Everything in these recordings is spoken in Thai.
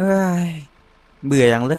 เฮ้ยเบื่ออย่างเลย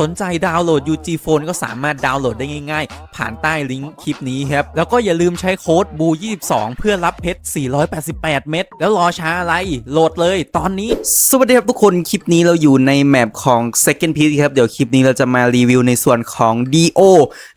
สนใจดาวน์โหลด UG Phone ก็สามารถดาวน์โหลดได้ง่ายๆ ผ่านใต้ลิงก์คลิปนี้ครับ แล้วก็อย่าลืมใช้โค้ด BU22 เพื่อรับเพชร 488 เม็ดแล้วรอช้าอะไรโหลดเลยตอนนี้ สวัสดีครับทุกคนคลิปนี้เราอยู่ในแมปของ Second Piece ครับ เดี๋ยวคลิปนี้เราจะมารีวิวในส่วนของ DO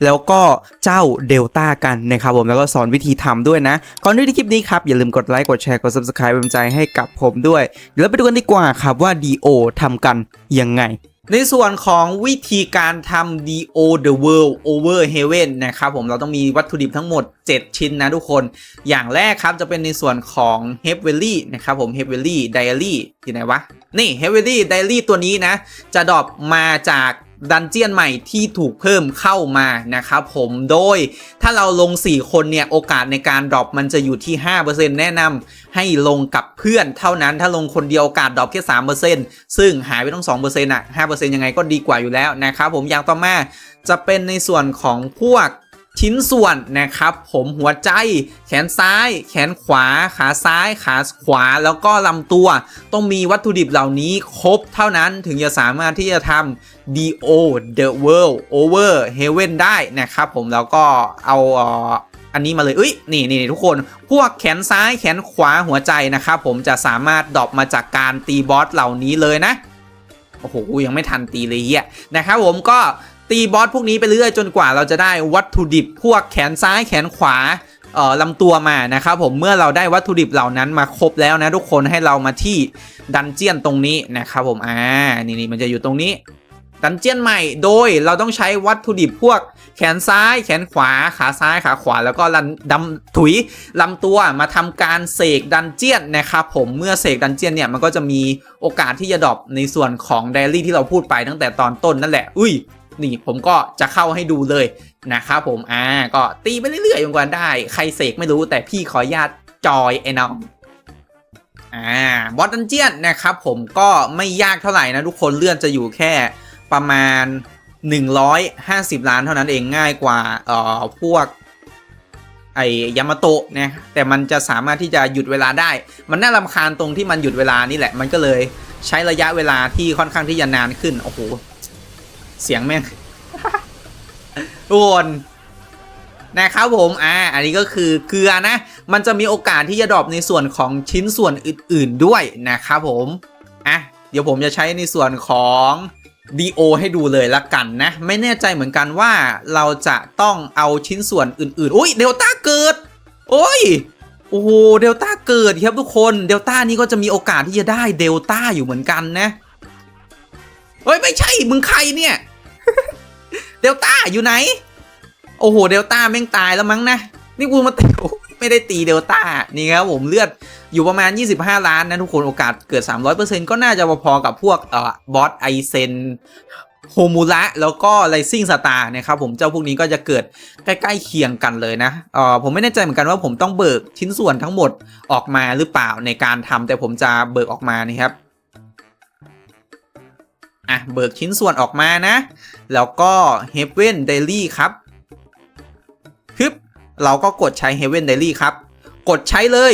แล้วก็เจ้าเดลต้ากันนะครับผมแล้วก็สอนวิธีทำด้วยนะก่อนที่คลิปนี้ครับอย่าลืมกดไลค์กดแชร์กด Subscribe เป็นใจให้กับผมด้วยเดี๋ยวเราไปดูกันดีกว่าครับว่า DO ทำกันยังไง ในส่วนของวิธีการทำ DO The World Over Heaven นะครับผมเราต้องมีวัตถุดิบทั้งหมด 7 ชิ้นนะทุกคน อย่างแรกครับจะเป็นในส่วนของ h e a v e l y นะครับผม h e a v e l y Diary อยู่ไหนวะ นี่ h e a v e l y Diary ตัวนี้นะ จะดรอปมาจาก ดันเจียนใหม่ที่ถูกเพิ่มเข้ามานะครับผมโดยถ้าเราลง 4 คนเนี่ย โอกาสในการดรอปมันจะอยู่ที่ 5%แนะนำให้ลงกับเพื่อนเท่านั้นถ้าลงคนเดียวโอกาสดรอปแค่ 3%ซึ่งหายไปต้อง 2%อะ5%ยังไงก็ดีกว่าอยู่แล้วนะครับผมอย่างต่อมาจะเป็นในส่วนของพวก ชิ้นส่วนนะครับ ผมหัวใจ แขนซ้าย แขนขวา ขาซ้าย ขาขวา แล้วก็ลำตัว ต้องมีวัตถุดิบเหล่านี้ครบเท่านั้นถึงจะสามารถที่จะทำ DO The World Over Heaven ได้นะครับผมแล้วก็เอาอันนี้มาเลยเอ้ยนี่นี่ทุกคน พวกแขนซ้ายแขนขวาหัวใจนะครับผมจะสามารถดรอปมาจากการตีบอสเหล่านี้เลยนะโอ้โหยังไม่ทันตีเลยเฮียนะครับผมก็ ตีบอสพวกนี้ไปเรื่อยจนกว่าเราจะได้วัตถุดิบพวกแขนซ้ายแขนขวาเอ่อลำตัวมานะครับผมเมื่อเราได้วัตถุดิบเหล่านั้นมาครบแล้วนะทุกคนให้เรามาที่ดันเจียนตรงนี้นะครับผมอ่านี่นี่มันจะอยู่ตรงนี้ ดันเจียนใหม่โดยเราต้องใช้วัตถุดิบพวกแขนซ้ายแขนขวาขาซ้ายขาขวา แล้วก็ลันดำถุยลำตัวมาทำการเสกดันเจียนนะครับผมเมื่อเสกดันเจียนเนี่ยมันก็จะมีโอกาสที่จะดรอปในส่วนของไดรี่ที่เราพูดไปตั้งแต่ตอนต้นนั่นแหละ อุ้ย นี่ผมก็จะเข้าให้ดูเลยนะครับผมอ่าก็ตีไปเรื่อยๆจนกว่าได้ ใครเสกไม่รู้แต่พี่ขออนุญาตจอยไอ้น้องอ่าบอสดันเจียนนะครับผมก็ไม่ยากเท่าไหร่นะทุกคนเลื่อนจะอยู่แค่ประมาณ 150 ล้านเท่านั้นเองง่ายกว่าเอ่อพวกไอยามาโตะนะแต่มันจะสามารถที่จะหยุดเวลาได้ มันน่ารำคาญตรงที่มันหยุดเวลานี่แหละ มันก็เลยใช้ระยะเวลาที่ค่อนข้างที่จะนานขึ้น โอ้โห เสียงแม่งทุกคนนะครับผม อ่า อันนี้ก็คือเกลือนะ มันจะมีโอกาสที่จะดรอปในส่วนของชิ้นส่วนอื่น ๆด้วยนะครับผม อะ เดี๋ยวผมจะใช้ในส่วนของ DO ให้ดูเลยละกันนะ ไม่แน่ใจเหมือนกันว่าเราจะต้องเอาชิ้นส่วนอื่น ๆ อุ้ยเดลต้าเกิด โอ้ย โอ้โห เดลต้าเกิดครับทุกคน เดลต้านี้ก็จะมีโอกาสที่จะได้เดลต้าอยู่เหมือนกันนะ เฮ้ยไม่ใช่มึงใครเนี่ย เดลต้าอยู่ไหน โอ้โหเดลต้าแม่งตายแล้วมั้งนะ นี่กูมาตีไม่ได้ตีเดลต้านี่ครับผมเลือดอยู่ประมาณ 25 ล้านนะทุกคนโอกาสเกิด 300%ก็น่าจะพอๆกับพวกเอ่อบอสไอเซนโฮมูระแล้วก็ไ i ซิ่งสตาร์นะครับผมเจ้าพวกนี้ก็จะเกิดใกล้ๆเคียงกันเลยนะเอ่อผมไม่แน่ใจเหมือนกันว่าผมต้องเบิกชิ้นส่วนทั้งหมดออกมาหรือเปล่าในการทำแต่ผมจะเบิกออกมานี่ครับ อะเบิกชิ้นส่วนออกมานะ แล้วก็ Heaven Daily ครับฮึบเราก็กดใช้ Heaven Daily ครับ กดใช้เลย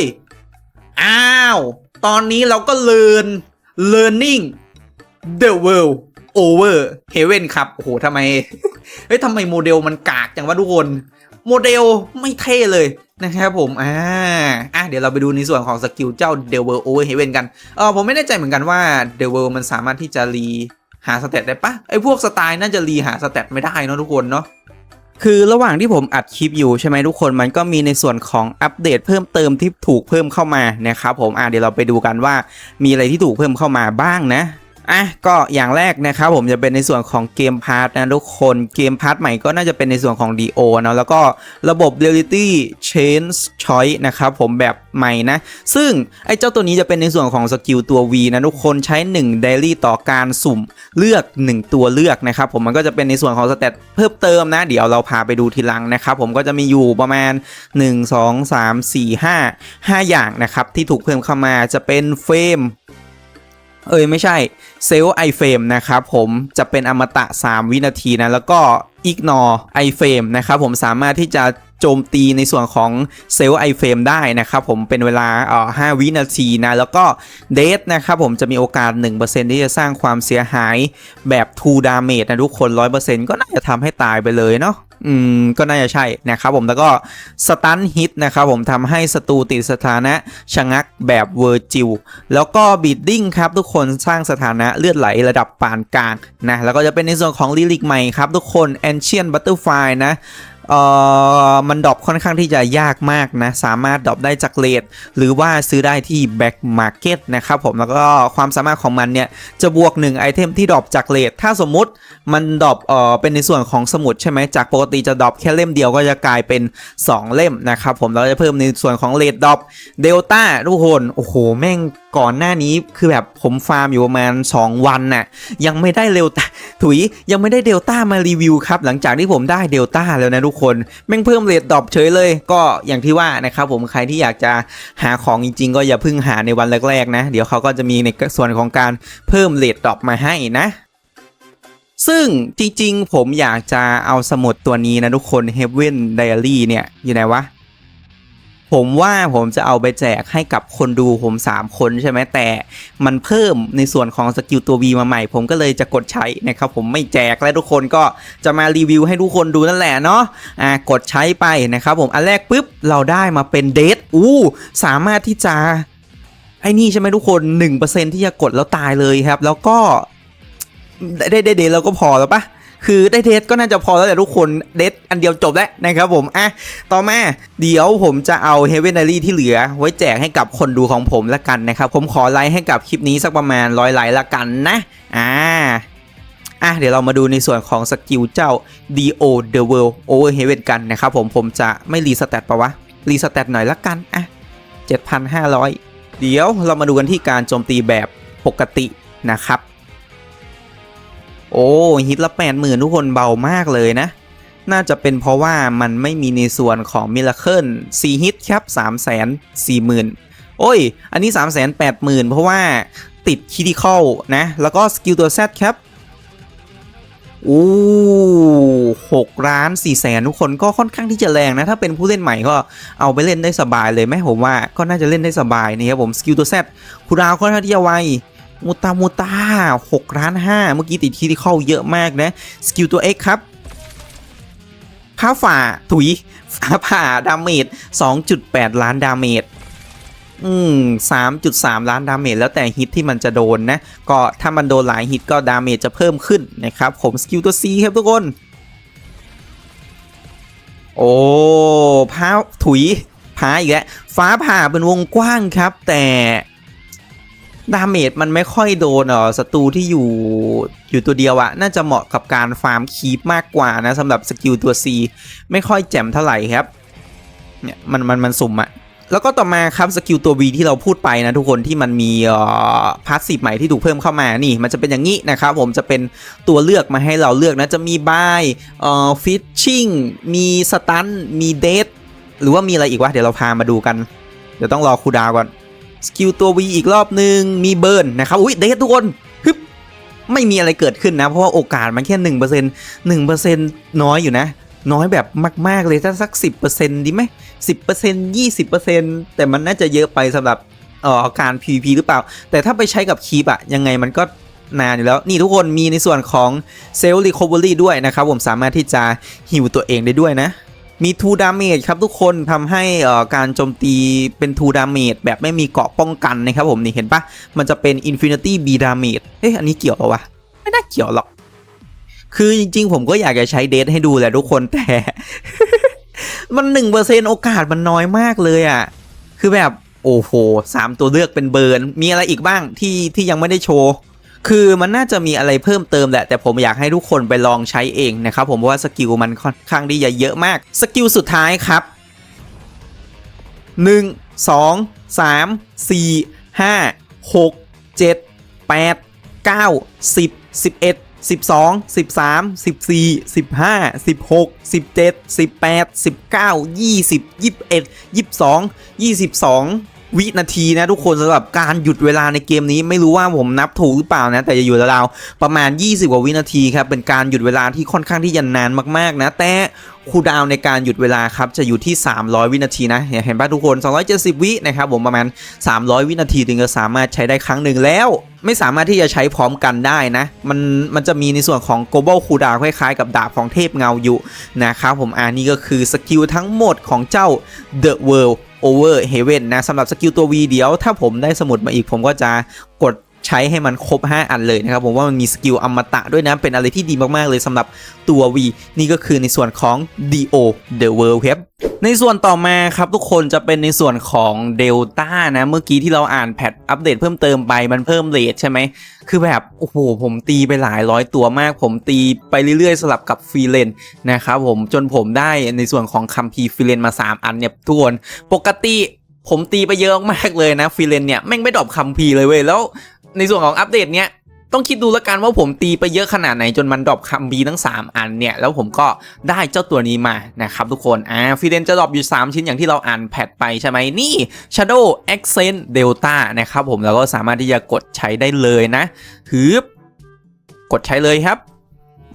อ้าว ตอนนี้เราก็เรียน learning the world over heaven ครับ โอ้โหทำไม เฮ้ยทำไมโมเดลมันกากจังวะทุกคน โมเดลไม่เท่เลยนะครับผม อ่า อะ เดี๋ยวเราไปดูในส่วนของสกิลเจ้า The World Over Heaven กัน เออผมไม่แน่ใจเหมือนกันว่า The World มันสามารถที่จะรี หาสเตตได้ปะไอ้พวกสไตล์น่าจะรีหาสเตตไม่ได้เนอะทุกคนเนาะคือระหว่างที่ผมอัดคลิปอยู่ใช่ไหมทุกคนมันก็มีในส่วนของอัปเดตเพิ่มเติมที่ถูกเพิ่มเข้ามานะครับผมอะเดี๋ยวเราไปดูกันว่ามีอะไรที่ถูกเพิ่มเข้ามาบ้างนะ อะก็อย่างแรกนะครับผมจะเป็นในส่วนของเกมพาร์ทนะทุกคนเกมพาร์ทใหม่ก็น่าจะเป็นในส่วนของ DO เนอะแล้วก็ระบบ Reality Change Choice นะครับผมแบบใหม่นะ ซึ่งไอ้เจ้าตัวนี้จะเป็นในส่วนของสกิลตัว V นะทุกคนใช้ 1 daily ต่อการสุ่มเลือก 1 ตัวเลือกนะครับผมมันก็จะเป็นในส่วนของสเตตเพิ่มเติมนะ เดี๋ยวเราพาไปดูทีหลังนะครับผมก็จะมีอยู่ประมาณ 1 2 3 4 5 5 อย่างนะครับที่ถูกเพิ่มเข้ามาจะเป็นเฟรม เอ้ยไม่ใช่เซลไอเฟรมนะครับผมจะเป็นอมตะ 3 วินาทีนะ แล้วก็อิกนอไอเฟรมนะครับผมสามารถที่จะ โจมตีในส่วนของเซลล์ไอเฟรมได้นะครับผมเป็นเวลาเอ่อ5วินาทีนะ แล้วก็เดทนะครับผมจะมีโอกาส 1%ที่จะสร้างความเสียหายแบบ2 damage นะทุกคน 100%ก็น่าจะทำให้ตายไปเลยเนาะอืมก็น่าจะใช่นะครับผมแล้วก็สตันฮิตนะครับผมทำให้ศัตรูติดสถานะชะงักแบบเวอร์จิลแล้วก็บีดดิ้งครับทุกคนสร้างสถานะเลือดไหลระดับปานกลางนะแล้วก็จะเป็นในส่วนของลิลิกใหม่ครับทุกคน Ancient Butterfly นะ เอ่อมันดรอปค่อนข้างที่จะยากมากนะ สามารถดรอปได้จากเลทหรือว่าซื้อได้ที่ Back Market นะครับผมแล้วก็ความสามารถของมันเนี่ย จะบวก1ไอเทมที่ดรอปจากเลทถ้าสมมุติมันดรอปเอ่อเป็นในส่วนของสมุดใช่ไหมจากปกติจะดรอปแค่เล่มเดียวก็จะกลายเป็น 2 เล่มนะครับผมเราจะเพิ่มในส่วนของเลทดรอปเดลต้าทุกคนโอ้โหแม่ง ก่อนหน้านี้คือแบบผมฟาร์มอยู่ประมาณ 2 วันน่ะยังไม่ได้เดลต้าถุยยังไม่ได้เดลต้ามารีวิวครับ หลังจากที่ผมได้เดลต้าแล้วนะทุกคน แม่งเพิ่มเลทดรอปเฉยเลย ก็อย่างที่ว่านะครับผมใครที่อยากจะหาของจริง ๆ ก็อย่าเพิ่งหาในวันแรกๆนะ เดี๋ยวเขาก็จะมีในส่วนของการเพิ่มเลทดรอปมาให้นะซึ่งจริงๆ ผมอยากจะเอาสมุดตัวนี้นะทุกคน Heaven Diary เนี่ย อยู่ไหนวะ ผมว่าผมจะเอาไปแจกให้กับคนดูผม 3 คนใช่ไหมแต่มันเพิ่มในส่วนของสกิลตัว V มาใหม่ ผมก็เลยจะกดใช้นะครับ ผมไม่แจกและทุกคนก็จะมารีวิวให้ทุกคนดูนั่นแหละเนาะอ่ากดใช้ไปนะครับผมอันแรกปุ๊บเราได้มาเป็นเดทอู้สามารถที่จะไอ้นี่ใช่ไหมทุกคน 1%ที่จะกดแล้วตายเลยครับ แล้วก็ได้ได้เดทแล้วก็พอแล้วปะ คือได้เดทก็น่าจะพอแล้วแต่ทุกคนเดทอันเดียวจบแล้วนะครับผมอะต่อมาเดี๋ยวผมจะเอา h e a v e n a r y ที่เหลือ ไว้แจกให้กับคนดูของผมละกันนะครับ ผมขอไลค์ให้กับคลิปนี้สักประมาณร้อยไลค์ละกันนะอ่าอะเดี๋ยวเรามาดูในส่วนของสกิลเจ้า Do the World Over Heaven กันนะครับผมผมจะไม่รีสแตทปะวะ รีสแตทหน่อยละกัน อะ 7,500 เดี๋ยวเรามาดูกันที่การโจมตีแบบปกตินะครับ โอ้ฮิตละแปดหมื่นทุกคนเบามากเลยนะ น่าจะเป็นเพราะว่ามันไม่มีในส่วนของมิราเคิล4ฮิตครับ3 4 0 0 0 0 โอ้ย อันนี้ 3 8 0 0 0 0 เพราะว่าติดคิดิคอลนะ แล้วก็สกิลตัว Z ครับอู้หกล้านสี่แสนทุกคนก็ค่อนข้างที่จะแรงนะ ถ้าเป็นผู้เล่นใหม่ก็เอาไปเล่นได้สบายเลยไหมผมว่าก็น่าจะเล่นได้สบายนะครับผมสกิลตัว Z คูดาวค่อนข้างที่จะไว มูตามูตา6ล้าน5เมื่อกี้ติดคีที่เข้าเยอะมากนะ สกิลตัว X ครับพ้าฝ่าถุยฟ้าผ่าดาเมจ2.8 ล้านดาเมจอืม3.3ล้านดาเมจแล้วแต่ฮิตที่มันจะโดนนะ ก็ถ้ามันโดนหลายฮิตก็ดาเมจจะเพิ่มขึ้นนะครับ ผมสกิลตัว C ครับทุกคน โอ้พ้าถุยพ้าอีกแล้วฟ้าผ่าเป็นวงกว้างครับ แต่ ดาเมจมันไม่ค่อยโดนเออศัตรูที่อยู่อยู่ตัวเดียวอะน่าจะเหมาะกับการฟาร์มคีปมากกว่านะสำหรับสกิลตัว C ไม่ค่อยแจ่มเท่าไหร่ครับเนี่ยมันมันมันสุ่มอะแล้วก็ต่อมาครับสกิลตัว V ที่เราพูดไปนะทุกคนที่มันมีพาสซีฟใหม่ที่ถูกเพิ่มเข้ามานี่ มันจะเป็นอย่างนี้นะครับผมจะเป็นตัวเลือกมาให้เราเลือกนะจะมีบายเอ่อฟิชชิ่งมีสตันมีเดทหรือว่ามีอะไรอีกวะเดี๋ยวเราพามาดูกัน เดี๋ยวต้องรอคูดาวก่อน สกิลตัว V อีกรอบหนึ่งมีเบิร์นนะครับ อุ้ยเดททุกคนฮึบไม่มีอะไรเกิดขึ้นนะ เพราะว่าโอกาสมันแค่หนึ่งเปอร์เซ็นต์หนึ่งเปอร์เซ็นต์น้อยอยู่นะ น้อยแบบมาก ๆ เลยถ้าสักสิบเปอร์เซ็นต์ดีไหมสิบเปอร์เซ็นต์ยี่สิบเปอร์เซ็นต์แต่มันน่าจะเยอะไปสำหรับเอ่อการ PVP หรือเปล่า แต่ถ้าไปใช้กับคีปอะยังไงมันก็นานอยู่แล้ว นี่ทุกคนมีในส่วนของเซลล์รีคอเวอรี่ด้วยนะครับ ผมสามารถที่จะฮิวตัวเองได้ด้วยนะ มี2 damage ครับทุกคนทำให้การโจมตีเป็น2 damage แบบไม่มีเกาะป้องกันนะครับผมนี่เห็นปะมันจะเป็น infinity b damage เอ๊ะอันนี้เกี่ยวหรอวะ ไม่น่าเกี่ยวหรอก คือจริง ๆ ผมก็อยากจะใช้เดทให้ดูแหละทุกคนแต่ มันหนึ่งเปอร์เซ็นโอกาสมันน้อยมากเลยอะ่ะ คือแบบโอ้โหสามตัวเลือกเป็นเบิร์นมีอะไรอีกบ้างที่ที่ยังไม่ได้โชว์ คือมันน่าจะมีอะไรเพิ่มเติมแหละ แต่ผมอยากให้ทุกคนไปลองใช้เองนะครับผมเพราะว่าสกิลมันค่อนข้างที่จะเยอะมาก สกิลสุดท้ายครับ 1 2 3 4 5 6 7 8 9 10 11 12 13 14 15 16 17 18 19 20 21 22 22 วินาทีนะทุกคนสำหรับการหยุดเวลาในเกมนี้ไม่รู้ว่าผมนับถูกหรือเปล่านะแต่จะอยู่ราวๆประมาณ 20 กว่าวินาทีครับเป็นการหยุดเวลาที่ค่อนข้างที่จะนานมากๆนะแต่คูดาวในการหยุดเวลาครับจะอยู่ที่ 300 วินาทีนะ เห็นป่ะทุกคน 270 วินะครับผมประมาณ 300 วินาทีถึงจะสามารถใช้ได้ครั้งหนึ่งแล้ว ไม่สามารถที่จะใช้พร้อมกันได้นะ มันมันจะมีในส่วนของ global cooldown คล้ายๆกับดาบของเทพเงาอยู่นะครับผมอ่านี่ก็คือสกิลทั้งหมดของเจ้า The World Over Heaven นะสำหรับสกิลตัว V เดี๋ยว ถ้าผมได้สมุดมาอีกผมก็จะกด ใช้ให้มันครบ 5 อันเลยนะครับ ผมว่ามันมีสกิลอมตะด้วยนะ เป็นอะไรที่ดีมาก ๆ เลยสำหรับตัว V นี่ก็คือในส่วนของ DO The World ครับในส่วนต่อมาครับทุกคนจะเป็นในส่วนของ Delta นะเมื่อกี้ที่เราอ่านแพทอัปเดตเพิ่มเติมไปมันเพิ่มเลทใช่ไหม คือแบบ โอ้โห ผมตีไปหลายร้อยตัวมาก ผมตีไปเรื่อยๆ สลับกับฟรีเลนนะครับผมจนผมได้ในส่วนของคัมภีฟรีเลนมา 3 อันเนี่ยทุกคน ปกติผมตีไปเยอะมากเลยนะฟรีเลนเนี่ยแม่งไม่ดรอปคัมภีเลยเว้ยแล้ว ในส่วนของอัปเดตเนี้ยต้องคิดดูแล้วกันว่าผมตีไปเยอะขนาดไหนจนมันดรอปคัมบีทั้ง 3 อันเนี่ย แล้วผมก็ได้เจ้าตัวนี้มานะครับทุกคนอ่าฟิเดนจะดรอปอยู่ 3 ชิ้นอย่างที่เราอ่านแพทไปใช่ไหมนี่ Shadow Accent Delta นะครับผมแล้วก็สามารถที่จะกดใช้ได้เลยนะถือกดใช้เลยครับ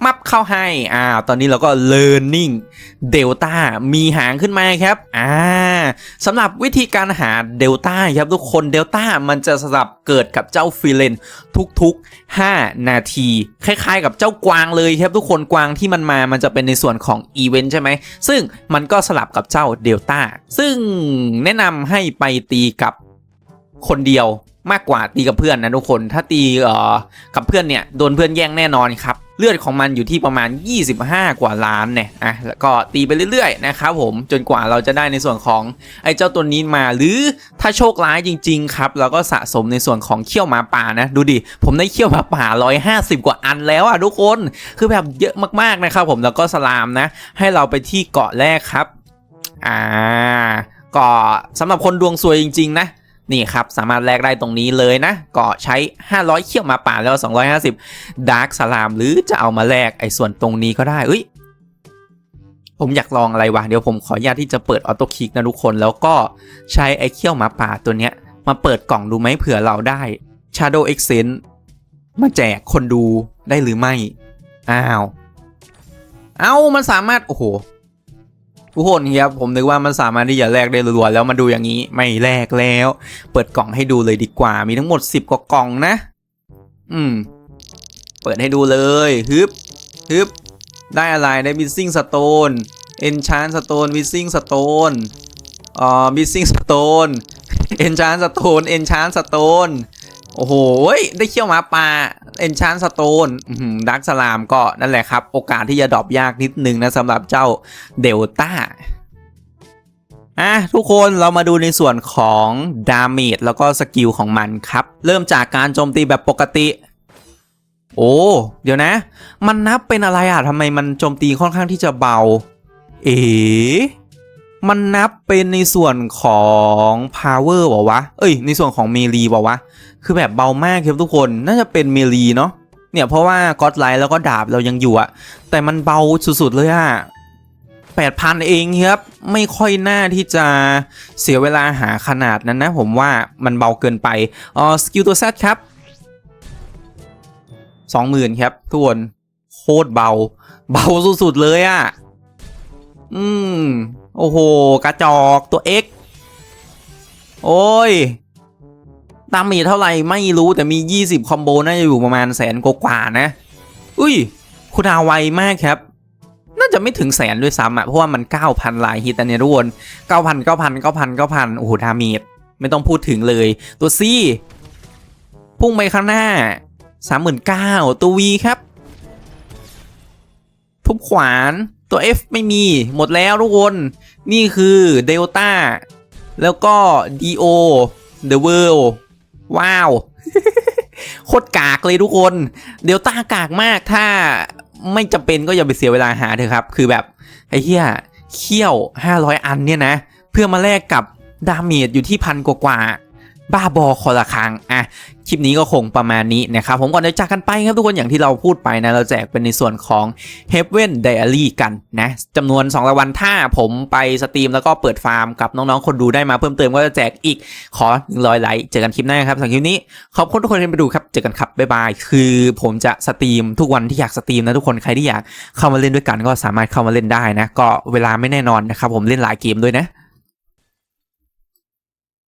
มับเข้าให้อ่าตอนนี้เราก็ learning delta มีหางขึ้นมาครับอ่าสำหรับวิธีการหา delta ครับทุกคน delta มันจะสลับเกิดกับเจ้าฟิเลนทุกๆ 5 นาที คล้ายๆ กับเจ้ากวางเลยครับทุกคนกวางที่มันมามันจะเป็นในส่วนของอีเวนต์ใช่ไหม ซึ่งมันก็สลับกับเจ้าเดลต้าซึ่งแนะนำให้ไปตีกับคนเดียว มากกว่าตีกับเพื่อนนะทุกคนถ้าตีเอ่อกับเพื่อนเนี่ยโดนเพื่อนแย่งแน่นอนครับเลือดของมันอยู่ที่ประมาณ 25 กว่าล้านเนี่ยอะแล้วก็ตีไปเรื่อยๆนะครับผมจนกว่าเราจะได้ในส่วนของไอ้เจ้าตัวนี้มา หรือถ้าโชคร้ายจริง ๆ ครับเราก็สะสมในส่วนของเขี้ยวหมาป่านะ ดูดิ ผมได้เขี้ยวหมาป่า 150 กว่าอันแล้วอะทุกคนคือแบบเยอะมากๆนะครับผมแล้วก็สลามนะ ให้เราไปที่เกาะแรกครับอ่าเกาะสำหรับคนดวงสวยจริง ๆ นะ นี่ครับ สามารถแลกได้ตรงนี้เลยนะเกาะใช้ 500 เขี้ยวมาป่าแล้ว 250ดาร์กสลามหรือจะเอามาแลกไอ้ส่วนตรงนี้ก็ได้เอ้ยผมอยากลองอะไรวะ เดี๋ยวผมขออนุญาตที่จะเปิดออโต้คลิกนะทุกคน แล้วก็ใช้ไอ้เขี้ยวหมาป่าตัวเนี้ย มาเปิดกล่องดูไหมเผื่อเราได้ Shadow e x c e n มาแจกคนดูได้หรือไม่ อ้าว เอ้ามันสามารถ โอ้โห ทุกคนครับผมนึกว่ามันสามารถที่จะแลกได้รัวๆแล้วมาดูอย่างนี้ไม่แลกแล้ว เปิดกล่องให้ดูเลยดีกว่า มีทั้งหมด 10 กว่ากล่องนะ อืม เปิดให้ดูเลยฮึบฮึบได้อะไรได้ missing stone enchant stone missing stone อ่า missing stone enchant stone enchant stone โอ้โโอ้โห ได้เขี้ยวหมาป่า enchant stone ดักสลามก็นั่นแหละครับ โอกาสที่จะดรอปยากนิดนึงนะสำหรับเจ้าเดลต้าอะทุกคนเรามาดูในส่วนของดาเมจแล้วก็สกิลของมันครับ เริ่มจากการโจมตีแบบปกติ โอ้ เดี๋ยวนะ มันนับเป็นอะไรอะทำไมมันโจมตีค่อนข้างที่จะเบา เอ๋มันนับเป็นในส่วนของ power บอกวะ เอ้ย ในส่วนของเมลีบอกวะ คือแบบเบามากครับทุกคนน่าจะเป็นเมลีเนาะเนี่ยเพราะว่าก็อดไลท์แล้วก็ดาบเรายังอยู่อะแต่มันเบาสุดๆเลยอะ8,000เองครับ ไม่ค่อยน่าที่จะเสียเวลาหาขนาดนั้นนะผมว่ามันเบาเกินไปอ๋อสกิลตัว Z ครับ20,000ครับทุกคนโคตรเบา เบาสุดๆเลยอะอืม โอ้โห กระจอกตัว X โอ้ย ตามมีเท่าไหร่ไม่รู้แต่มี 20 คอมโบน่าจะอยู่ประมาณแสนกว่าๆนะ อุ้ย คุณอาไวมากครับ น่าจะไม่ถึงแสนด้วยซ้ำอะเพราะว่ามัน 9,000 ลายฮิตันเนี้ยทุกคน9,000 9,000 9,000 9,000 โอ้โหดาเมจไม่ต้องพูดถึงเลย ตัวซีพุ่งไปข้างหน้า 39,000 ตัววีครับ ทุบขวานตัว F ไม่มีหมดแล้วทุกคน นี่คือเดลต้าแล้วก็ DO The World ว้าวโคตรกากเลยทุกคน เดลต้ากากมากถ้าไม่จำเป็นก็อย่าไปเสียเวลาหาเถอะครับ คือแบบ ไอ้เหี้ยเขี้ยว 500 อันเนี่ยนะ เพื่อมาแลกกับดาเมจอยู่ที่พันกว่า บ้าบอคอละครังอะคลิปนี้ก็คงประมาณนี้นะครับ ผมก่อนจะจากกันไปครับทุกคนอย่างที่เราพูดไปนะ เราแจกเป็นในส่วนของ Heaven Diary กันนะจำนวน2รางวัลถ้าผมไปสตรีมแล้วก็เปิดฟาร์มกับน้องๆ คนดูได้มาเพิ่มเติมก็จะแจกอีกขอ100ไลค์เจอกันคลิปหน้าครับสำหรับคลิปนี้ ขอบคุณทุกคนที่มาดูครับ เจอกันครับ บ๊ายบาย คือผมจะสตรีมทุกวันที่อยากสตรีมนะทุกคนใครที่อยากเข้ามาเล่นด้วยกันก็สามารถเข้ามาเล่นได้นะ ก็เวลาไม่แน่นอนนะครับผมเล่นหลายเกมด้วยนะ